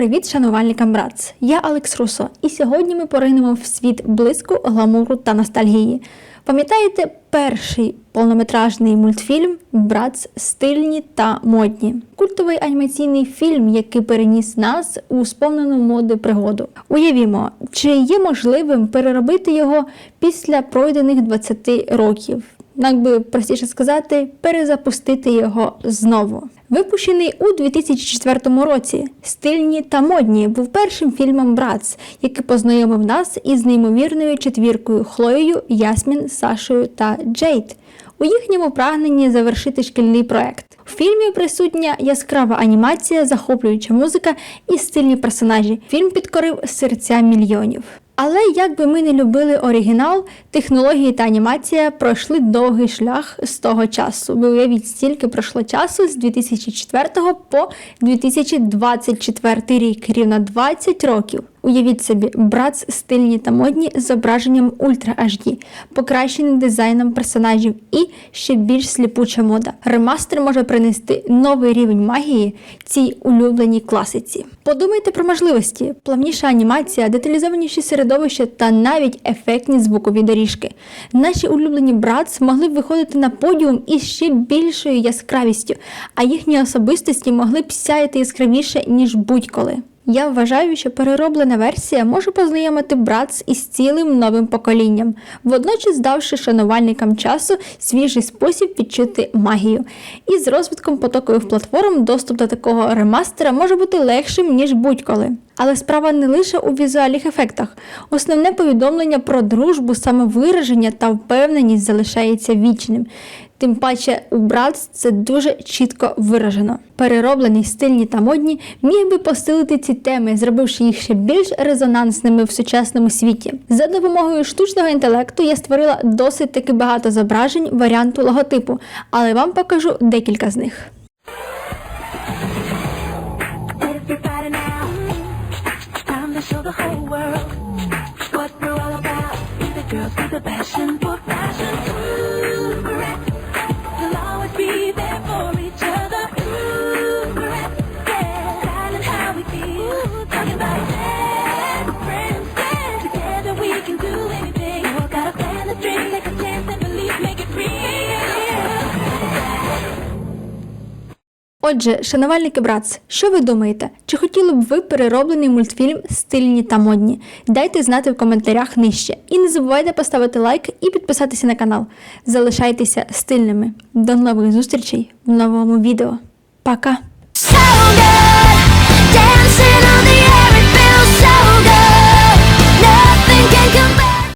привіт шанувальникам Братс! Я Алекс Русо, і сьогодні ми поринемо в світ блиску, гламуру та ностальгії. Пам'ятаєте перший повнометражний мультфільм Братс стильні та модні? Культовий анімаційний фільм, який переніс нас у сповнену моди пригоду. Уявімо, чи є можливим переробити його після пройдених 20 років? Як би простіше сказати, перезапустити його знову. Випущений у 2004 році, стильні та модні був першим фільмом Братс, який познайомив нас із неймовірною четвіркою Хлоєю, Ясмін, Сашою та Джейд у їхньому прагненні завершити шкільний проект. У фільмі присутня яскрава анімація, захоплююча музика і стильні персонажі. Фільм підкорив серця мільйонів. Але як би ми не любили оригінал, технології та анімація пройшли довгий шлях з того часу. Ви уявіть, стільки пройшло часу з 2004 по 2024 рік, рівно 20 років. Уявіть собі, братс стильні та модні з зображенням Ультра HD, покращеним дизайном персонажів і ще більш сліпуча мода. Ремастер може принести новий рівень магії цій улюбленій класиці. Подумайте про можливості: плавніша анімація, деталізованіші середовища та навіть ефектні звукові доріжки. Наші улюблені братс могли б виходити на подіум із ще більшою яскравістю, а їхні особистості могли б сяяти яскравіше ніж будь-коли. Я вважаю, що перероблена версія може познайомити братс із цілим новим поколінням, водночас давши шанувальникам часу свіжий спосіб відчути магію. І з розвитком потокових платформ доступ до такого ремастера може бути легшим, ніж будь-коли. Але справа не лише у візуальних ефектах. Основне повідомлення про дружбу, самовираження та впевненість залишається вічним. Тим паче у Братс це дуже чітко виражено. Перероблені, стильні та модні міг би посилити ці теми, зробивши їх ще більш резонансними в сучасному світі. За допомогою штучного інтелекту я створила досить таки багато зображень варіанту логотипу, але вам покажу декілька з них. To show the whole world what we're all about. We the girls with the passion Отже, шанувальники Братс, що ви думаєте? Чи хотіли б ви перероблений мультфільм стильні та модні? Дайте знати в коментарях нижче. І не забувайте поставити лайк і підписатися на канал. Залишайтеся стильними. До нових зустрічей в новому відео. Пока!